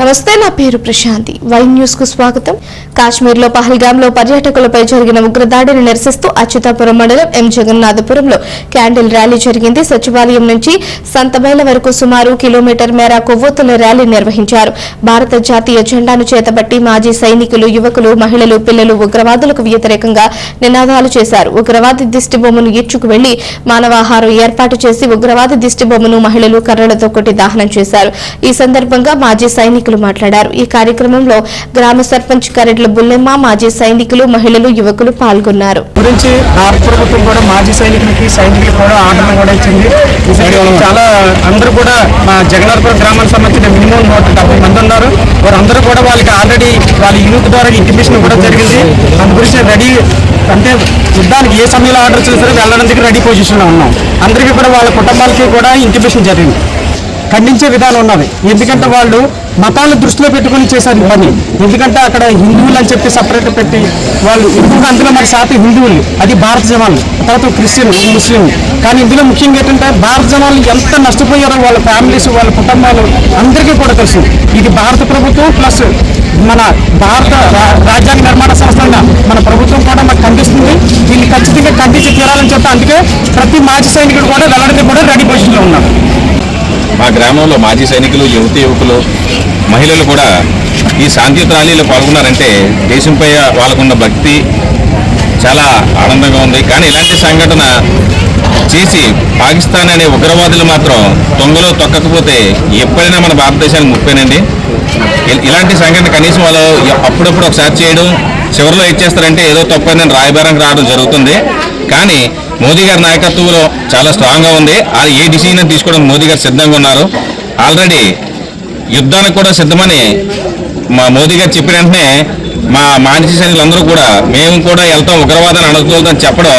నమస్తే నా పేరు ప్రశాంతి. వై న్యూస్కు స్వాగతం. కాశ్మీర్లో పహల్గామ్లో పర్యాటకులపై జరిగిన ఉగ్రదాడిని నిరసిస్తూ అచ్యుతాపురం మండలం ఎం. జగన్నాథపురంలో క్యాండిల్ ర్యాలీ జరిగింది. సచివాలయం నుంచి సంతబైల వరకు సుమారు కిలోమీటర్ మేర కొవ్వొత్తుల ర్యాలీ నిర్వహించారు. భారత జాతీయ జెండాను చేతబట్టి మాజీ సైనికులు యువకులు మహిళలు పిల్లలు ఉగ్రవాదులకు వ్యతిరేకంగా నినాదాలు చేశారు. ఉగ్రవాది దిష్టిబొమ్మను ఈడ్చుకు వెళ్ళి మానవాహారం ఏర్పాటు చేసి ఉగ్రవాది దిష్టిబొమ్మను మహిళలు కర్రలతో కొట్టి దహనం చేశారు. ఈ సందర్భంగా మాజీ సైనికులు మాట్లాడారు. ఈ కార్యక్రమంలో గ్రామ సర్పంచ్ కరెడ్ల బుల్లెమ్మ మాజీ సైనికులు మహిళలు యువకులు పాల్గొన్నారు. గురించి భారత ప్రభుత్వం కూడా మాజీ సైనికులకి సైనికులు కూడా ఆర్డర్ కూడా ఇచ్చింది చాలా అందరూ కూడా మా జగన్నాథపురం గ్రామానికి సంబంధించిన మినిమం నూట డెబ్బై మంది ఉన్నారు. వారందరూ కూడా వాళ్ళకి ఆల్రెడీ వాళ్ళ యూత్ ద్వారా ఇంటిమేషన్ కూడా జరిగింది. దాని గురించి రెడీ అంటే యుద్ధానికి ఏ సమయంలో ఆర్డర్ చేస్తారో వెళ్ళడానికి రెడీ పొజిషన్లో ఉన్నాం. అందరికీ కూడా వాళ్ళ కుటుంబాలకి కూడా ఇంటిమేషన్ జరిగింది. ఖండించే విధానం ఉన్నది. ఎందుకంటే వాళ్ళు మతాలను దృష్టిలో పెట్టుకుని చేశారు పని. ఎందుకంటే అక్కడ హిందువులు అని చెప్పి సపరేట్ పెట్టి వాళ్ళు ఎక్కువగా అందులో మరి శాతం హిందువులు. అది భారత జవాన్లు. తర్వాత క్రిస్టియన్ ముస్లిం కానీ ఇందులో ముఖ్యంగా ఏంటంటే భారత జనాలు ఎంత నష్టపోయారో వాళ్ళ ఫ్యామిలీస్ వాళ్ళ కుటుంబాలు అందరికీ కూడా తెలుసు. ఇది భారత ప్రభుత్వం ప్లస్ మన భారత రా- రాజ్యాంగ నిర్మాణ సంస్థగా మన ప్రభుత్వం కూడా మాకు ఖండిస్తుంది. దీన్ని ఖచ్చితంగా ఖండించి తీరాలని చెప్పి అందుకే ప్రతి మాజీ సైనికుడు కూడా వెళ్ళడానికి కూడా రెడీ పొజిషన్లో ఉన్నారు. మా గ్రామంలో మాజీ సైనికులు యువతి యువకులు మహిళలు కూడా ఈ శాంతియుత ర్యాలీలో పాల్గొన్నారంటే దేశంపై వాళ్ళకున్న భక్తి చాలా ఆనందంగా ఉంది. కానీ ఇలాంటి సంఘటన చేసి పాకిస్తాన్ అనే ఉగ్రవాదులు మాత్రం తొంగలో తొక్కకపోతే ఎప్పుడైనా మన భారతదేశానికి ముప్పేనండి. ఇ- ఇలాంటి సంఘటన కనీసం వాళ్ళు అప్పుడప్పుడు ఒకసారి చేయడం చివరిలో ఇచ్చేస్తారంటే ఏదో తప్పని రాయబారానికి రావడం జరుగుతుంది. కానీ మోదీ గారి నాయకత్వంలో చాలా స్ట్రాంగ్గా ఉంది. ఆ ఏ డిసిజన్ తీసుకోవడం మోదీ గారు సిద్ధంగా ఉన్నారు. ఆల్రెడీ యుద్ధానికి కూడా సిద్ధమని మా మోదీ గారు చెప్పిన వెంటనే మా మానసిక సైనికులందరూ కూడా మేము కూడా వెళ్తాం ఉగ్రవాదాన్ని అణచుకోవద్దని చెప్పడం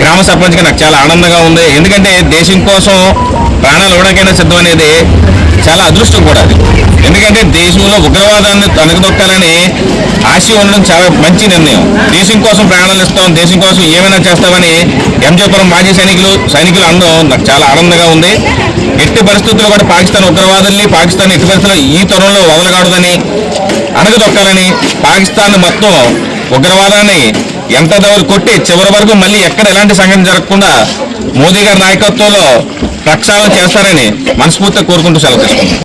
గ్రామ సర్పంచ్గా నాకు చాలా ఆనందంగా ఉంది. ఎందుకంటే దేశం కోసం ప్రాణాలు ఇవ్వడానికైనా సిద్ధం అనేది చాలా అదృష్టం కూడా అది. ఎందుకంటే దేశంలో ఉగ్రవాదాన్ని అణగదొక్కాలని ఆశ ఉండడం చాలా మంచి నిర్ణయం. దేశం కోసం ప్రాణాలు ఇస్తాం దేశం కోసం ఏమైనా చేస్తామని ఎంజేపురం మాజీ సైనికులు సైనికులు అనడం నాకు చాలా ఆనందంగా ఉంది. ఎట్టి పరిస్థితుల్లో కూడా పాకిస్తాన్ ఉగ్రవాదుల్ని పాకిస్తాన్ ఎట్టి పరిస్థితుల్లో ఈ తరంలో వదలకూడదని అణగదొక్కాలని పాకిస్తాన్ మొత్తం ఉగ్రవాదాన్ని ఎంత దూరం కొట్టి చివరి వరకు మళ్ళీ ఎక్కడ ఎలాంటి సంఘటన జరగకుండా మోదీ గారి నాయకత్వంలో ప్రక్షాళన చేస్తారని మనస్ఫూర్తిగా కోరుకుంటూ సెలవు